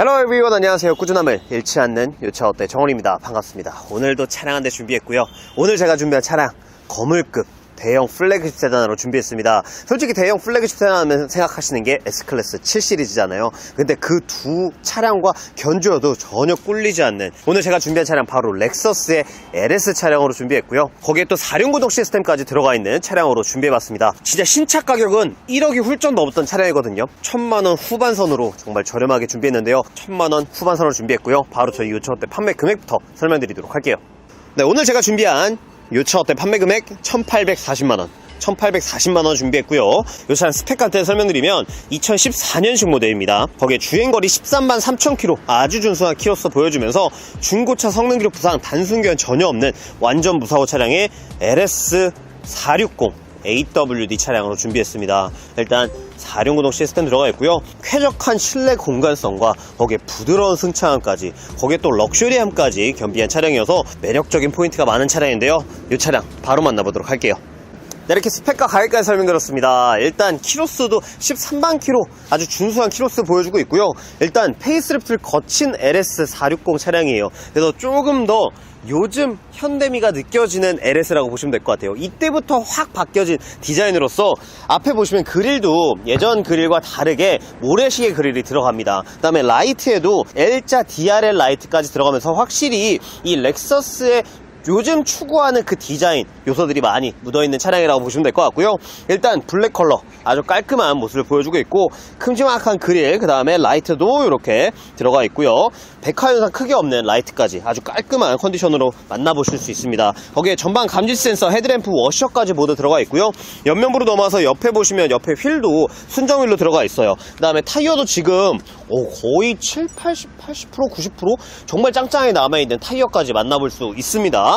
헬로 에브리원 안녕하세요. 꾸준함을 잃지 않는 요차 어때? 정원입니다. 반갑습니다. 오늘도 차량 한 대 준비했고요. 오늘 제가 준비한 차량 거물급 대형 플래그십 세단으로 준비했습니다. 솔직히 대형 플래그십 세단 하면 생각하시는 게 S클래스 7 시리즈잖아요. 근데 그 두 차량과 견주어도 전혀 꿀리지 않는 오늘 제가 준비한 차량 바로 렉서스의 LS 차량으로 준비했고요. 거기에 또 4륜 구동 시스템까지 들어가 있는 차량으로 준비해봤습니다. 진짜 신차 가격은 1억이 훌쩍 넘었던 차량이거든요. 천만원 후반선으로 정말 저렴하게 준비했는데요. 천만원 후반선으로 준비했고요. 바로 저희 요차어때 판매 금액부터 설명드리도록 할게요. 네, 오늘 제가 준비한 요차어때? 판매 금액 1840만원. 1840만원 준비했고요. 요 차량 스펙 같은 설명드리면 2014년식 모델입니다. 거기에 주행거리 13만 3천km 아주 준수한 키로수 보여주면서 중고차 성능 기록 부상 단순 교환 전혀 없는 완전 무사고 차량의 LS460 AWD 차량으로 준비했습니다. 일단 4륜구동 시스템 들어가 있고요. 쾌적한 실내 공간성과 거기에 부드러운 승차감까지 거기에 또 럭셔리함까지 겸비한 차량이어서 매력적인 포인트가 많은 차량인데요. 이 차량 바로 만나보도록 할게요. 네, 이렇게 스펙과 가격까지 설명드렸습니다. 일단 키로수도 13만 키로 아주 준수한 키로수 보여주고 있고요. 일단 페이스리프트를 거친 LS460 차량이에요. 그래서 조금 더 요즘 현대미가 느껴지는 LS라고 보시면 될 것 같아요. 이때부터 확 바뀌어진 디자인으로서 앞에 보시면 그릴도 예전 그릴과 다르게 모래시계 그릴이 들어갑니다. 그 다음에 라이트에도 L자 DRL 라이트까지 들어가면서 확실히 이 렉서스의 요즘 추구하는 그 디자인 요소들이 많이 묻어있는 차량이라고 보시면 될 것 같고요. 일단 블랙 컬러 아주 깔끔한 모습을 보여주고 있고 큼지막한 그릴 그 다음에 라이트도 이렇게 들어가 있고요. 백화 현상 크게 없는 라이트까지 아주 깔끔한 컨디션으로 만나보실 수 있습니다. 거기에 전방 감지 센서 헤드램프 워셔까지 모두 들어가 있고요. 옆면부로 넘어와서 옆에 보시면 옆에 휠도 순정 휠로 들어가 있어요. 그 다음에 타이어도 지금 오, 거의 7, 80, 80% 90% 정말 짱짱하게 남아있는 타이어까지 만나볼 수 있습니다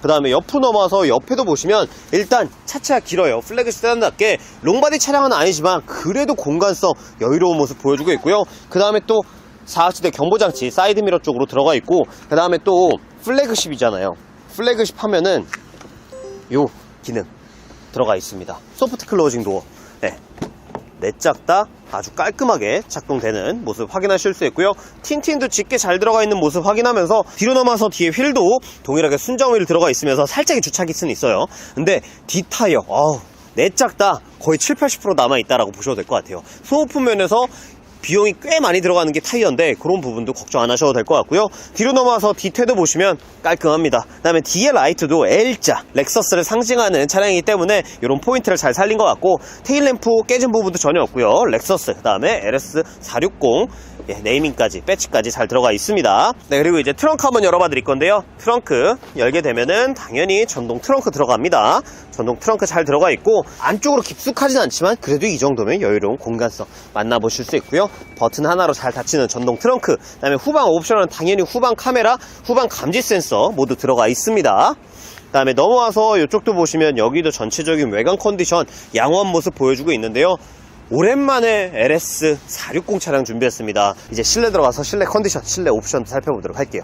그 다음에 옆으로 넘어와서 옆에도 보시면 일단 차체가 길어요. 플래그 세단답게 롱바디 차량은 아니지만 그래도 공간성 여유로운 모습 보여주고 있고요. 그 다음에 또 4하시대 경보장치 사이드미러 쪽으로 들어가 있고 그 다음에 또 플래그십이잖아요. 플래그십 하면은 요 기능 들어가 있습니다. 소프트 클로징 도어. 네. 내짝 다 아주 깔끔하게 작동되는 모습 확인하실 수 있고요. 틴틴도 짙게 잘 들어가 있는 모습 확인하면서 뒤로 넘어서 뒤에 휠도 동일하게 순정 휠 들어가 있으면서 살짝의 주차기스는 있어요. 근데 뒷타이어 아우 내짝 다 거의 7, 80% 남아있다라고 보셔도 될 것 같아요. 소모품 면에서 비용이 꽤 많이 들어가는 게 타이어인데 그런 부분도 걱정 안 하셔도 될 것 같고요. 뒤로 넘어와서 뒤태도 보시면 깔끔합니다. 그 다음에 뒤에 라이트도 L자 렉서스를 상징하는 차량이기 때문에 이런 포인트를 잘 살린 것 같고 테일램프 깨진 부분도 전혀 없고요. 렉서스 그 다음에 LS460 예, 네이밍까지 배치까지 잘 들어가 있습니다. 네 그리고 이제 트렁크 한번 열어봐 드릴 건데요. 트렁크 열게 되면은 당연히 전동 트렁크 들어갑니다. 전동 트렁크 잘 들어가 있고 안쪽으로 깊숙하진 않지만 그래도 이 정도면 여유로운 공간성 만나보실 수 있고요 버튼 하나로 잘 닫히는 전동 트렁크 그 다음에 후방 옵션은 당연히 후방 카메라 후방 감지 센서 모두 들어가 있습니다. 그 다음에 넘어와서 이쪽도 보시면 여기도 전체적인 외관 컨디션 양호한 모습 보여주고 있는데요. 오랜만에 LS460 차량 준비했습니다. 이제 실내 들어가서 실내 컨디션 실내 옵션 살펴보도록 할게요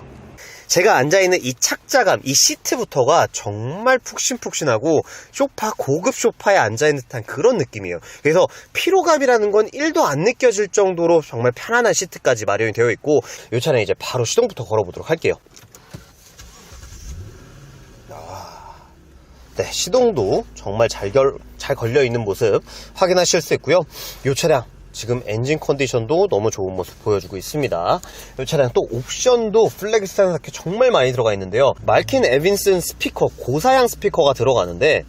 제가 앉아있는 이 착자감, 이 시트부터가 정말 푹신푹신하고 쇼파, 고급 쇼파에 앉아있는 듯한 그런 느낌이에요. 그래서 피로감이라는 건 1도 안 느껴질 정도로 정말 편안한 시트까지 마련이 되어 있고 이 차량 이제 바로 시동부터 걸어보도록 할게요. 네, 시동도 정말 잘, 결, 잘 걸려있는 모습 확인하실 수 있고요. 이 차량 지금 엔진 컨디션도 너무 좋은 모습 보여주고 있습니다. 이 차량 또 옵션도 플래그 스타일답게 정말 많이 들어가 있는데요. 말킨 에빈슨 스피커, 고사양 스피커가 들어가는데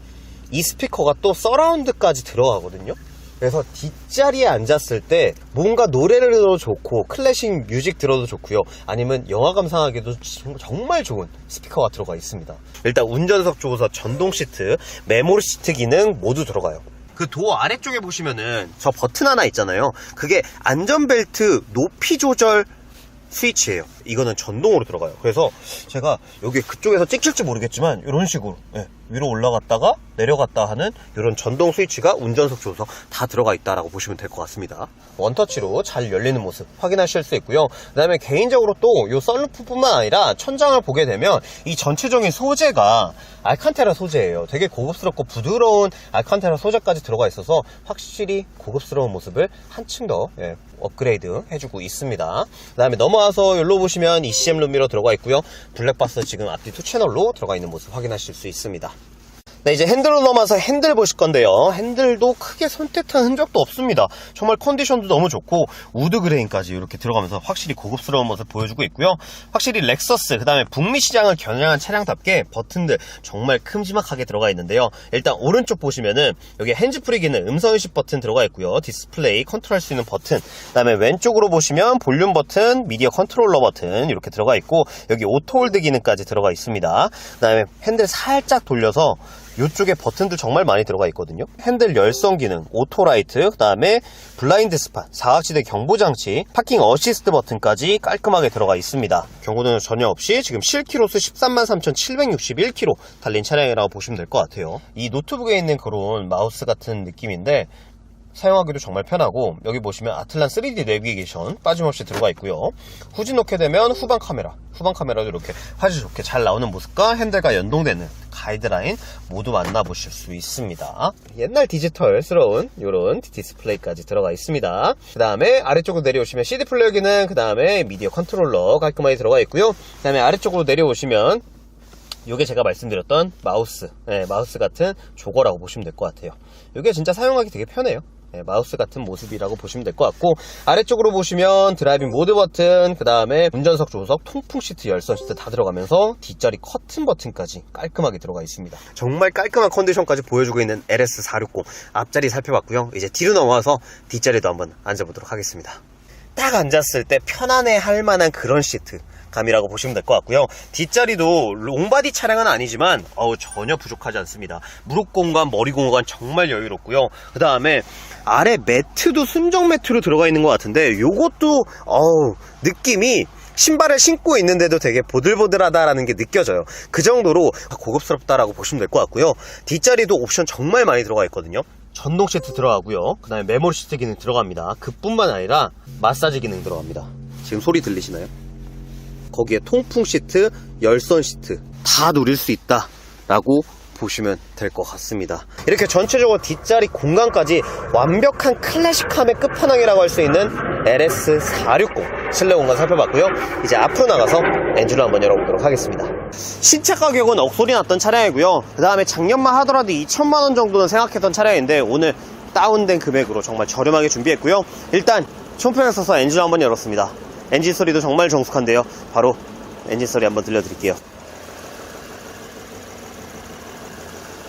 이 스피커가 또 서라운드까지 들어가거든요. 그래서 뒷자리에 앉았을 때 뭔가 노래를 들어도 좋고 클래식 뮤직 들어도 좋고요. 아니면 영화 감상하기도 정말 좋은 스피커가 들어가 있습니다. 일단 운전석 쪽에서 전동 시트, 메모리 시트 기능 모두 들어가요. 그 도어 아래쪽에 보시면은 저 버튼 하나 있잖아요. 그게 안전벨트 높이 조절 스위치예요. 이거는 전동으로 들어가요. 그래서 제가 여기 그쪽에서 찍힐지 모르겠지만 이런 식으로 예, 위로 올라갔다가 내려갔다 하는 이런 전동 스위치가 운전석 조석 다 들어가 있다라고 보시면 될 것 같습니다. 원터치로 잘 열리는 모습 확인하실 수 있고요. 그다음에 개인적으로 또 이 썬루프뿐만 아니라 천장을 보게 되면 이 전체적인 소재가 알칸테라 소재예요. 되게 고급스럽고 부드러운 알칸테라 소재까지 들어가 있어서 확실히 고급스러운 모습을 한층 더 예, 업그레이드 해주고 있습니다. 그 다음에 넘어와서 여기로 보시면 ECM 룸미러 들어가 있고요. 블랙박스 지금 앞뒤 투 채널로 들어가 있는 모습 확인하실 수 있습니다. 네, 이제 핸들로 넘어서 핸들 보실 건데요. 핸들도 크게 선택한 흔적도 없습니다. 정말 컨디션도 너무 좋고 우드 그레인까지 이렇게 들어가면서 확실히 고급스러운 모습 보여주고 있고요. 확실히 렉서스 그다음에 북미 시장을 겨냥한 차량답게 버튼들 정말 큼지막하게 들어가 있는데요. 일단 오른쪽 보시면은 여기 핸즈프리 기능 음성 인식 버튼 들어가 있고요. 디스플레이 컨트롤할 수 있는 버튼. 그다음에 왼쪽으로 보시면 볼륨 버튼, 미디어 컨트롤러 버튼 이렇게 들어가 있고 여기 오토 홀드 기능까지 들어가 있습니다. 그다음에 핸들 살짝 돌려서 이쪽에 버튼들 정말 많이 들어가 있거든요. 핸들 열선 기능, 오토라이트, 그 다음에 블라인드 스팟, 사각지대 경보 장치, 파킹 어시스트 버튼까지 깔끔하게 들어가 있습니다. 경고등은 전혀 없이 지금 실키로수 133,761km 달린 차량이라고 보시면 될 것 같아요. 이 노트북에 있는 그런 마우스 같은 느낌인데 사용하기도 정말 편하고 여기 보시면 아틀란 3D 내비게이션 빠짐없이 들어가 있고요 후진 놓게 되면 후방 카메라 후방 카메라도 이렇게 화질 좋게 잘 나오는 모습과 핸들과 연동되는 가이드라인 모두 만나보실 수 있습니다 옛날 디지털스러운 이런 디스플레이까지 들어가 있습니다 그 다음에 아래쪽으로 내려오시면 CD 플레이어 기능 그 다음에 미디어 컨트롤러 깔끔하게 들어가 있고요 그 다음에 아래쪽으로 내려오시면 이게 제가 말씀드렸던 마우스, 네, 마우스 같은 조거라고 보시면 될 것 같아요. 이게 진짜 사용하기 되게 편해요. 네, 마우스 같은 모습이라고 보시면 될 것 같고 아래쪽으로 보시면 드라이빙 모드 버튼, 그 다음에 운전석 조석, 통풍 시트, 열선 시트 다 들어가면서 뒷자리 커튼 버튼까지 깔끔하게 들어가 있습니다. 정말 깔끔한 컨디션까지 보여주고 있는 LS460 앞자리 살펴봤고요. 이제 뒤로 넘어와서 뒷자리도 한번 앉아보도록 하겠습니다. 딱 앉았을 때 편안해 할 만한 그런 시트 감이라고 보시면 될 것 같고요. 뒷자리도 롱바디 차량은 아니지만 어우, 전혀 부족하지 않습니다. 무릎 공간, 머리 공간 정말 여유롭고요. 그 다음에 아래 매트도 순정 매트로 들어가 있는 것 같은데 요것도 어우, 느낌이 신발을 신고 있는데도 되게 보들보들하다라는 게 느껴져요. 그 정도로 고급스럽다라고 보시면 될 것 같고요. 뒷자리도 옵션 정말 많이 들어가 있거든요. 전동 시트 들어가고요. 그 다음에 메모리 시트 기능 들어갑니다. 그뿐만 아니라 마사지 기능 들어갑니다. 지금 소리 들리시나요? 거기에 통풍 시트, 열선 시트 다 누릴 수 있다라고 보시면 될 것 같습니다. 이렇게 전체적으로 뒷자리 공간까지 완벽한 클래식함의 끝판왕이라고 할 수 있는 LS460 실내 공간 살펴봤고요. 이제 앞으로 나가서 엔진을 한번 열어보도록 하겠습니다. 신차 가격은 억소리 났던 차량이고요. 그 다음에 작년만 하더라도 2천만 원 정도는 생각했던 차량인데 오늘 다운된 금액으로 정말 저렴하게 준비했고요. 일단 총평에 써서 엔진을 한번 열었습니다. 엔진 소리도 정말 정숙한데요. 바로 엔진 소리 한번 들려드릴게요.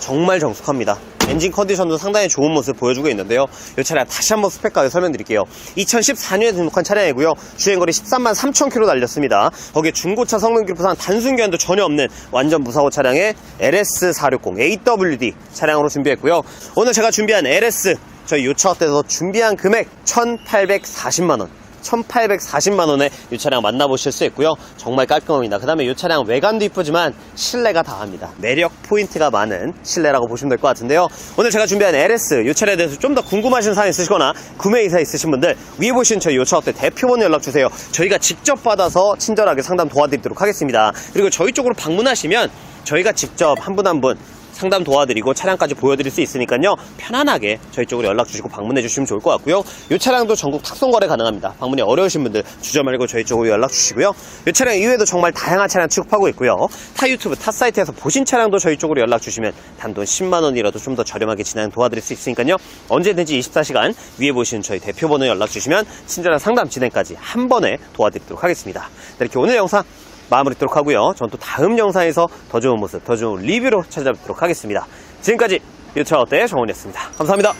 정말 정숙합니다. 엔진 컨디션도 상당히 좋은 모습 보여주고 있는데요. 이 차량 다시 한번 스펙까지 설명드릴게요. 2014년에 등록한 차량이고요. 주행거리 13만 3천 킬로 달렸습니다. 거기에 중고차 성능 기록부상 단순 교환도 전혀 없는 완전 무사고 차량의 LS460 AWD 차량으로 준비했고요. 오늘 제가 준비한 LS 저희 요차업대에서 준비한 금액 1,840만 원. 1840만원에 이 차량 만나보실 수 있고요. 정말 깔끔합니다. 그 다음에 이 차량 외관도 이쁘지만 실내가 다합니다. 매력 포인트가 많은 실내라고 보시면 될 것 같은데요. 오늘 제가 준비한 LS 이 차량에 대해서 좀 더 궁금하신 사항 있으시거나 구매 의사 있으신 분들 위에 보시는 저희 요차 업대 대표번호 연락주세요. 저희가 직접 받아서 친절하게 상담 도와드리도록 하겠습니다. 그리고 저희 쪽으로 방문하시면 저희가 직접 한 분 한분 상담 도와드리고 차량까지 보여드릴 수 있으니까요. 편안하게 저희 쪽으로 연락 주시고 방문해 주시면 좋을 것 같고요. 이 차량도 전국 탁송 거래 가능합니다. 방문이 어려우신 분들 주저 말고 저희 쪽으로 연락 주시고요. 이 차량 이외에도 정말 다양한 차량 취급하고 있고요. 타 유튜브 타 사이트에서 보신 차량도 저희 쪽으로 연락 주시면 단돈 10만 원이라도 좀 더 저렴하게 진행 도와드릴 수 있으니까요. 언제든지 24시간 위에 보시는 저희 대표 번호 연락 주시면 친절한 상담 진행까지 한 번에 도와드리도록 하겠습니다. 네, 이렇게 오늘 영상 마무리 하도록 하고요. 전 또 다음 영상에서 더 좋은 모습, 더 좋은 리뷰로 찾아뵙도록 하겠습니다. 지금까지 유차 어때 정원이었습니다. 감사합니다.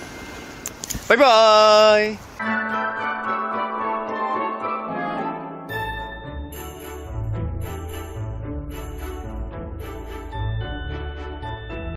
바이바이.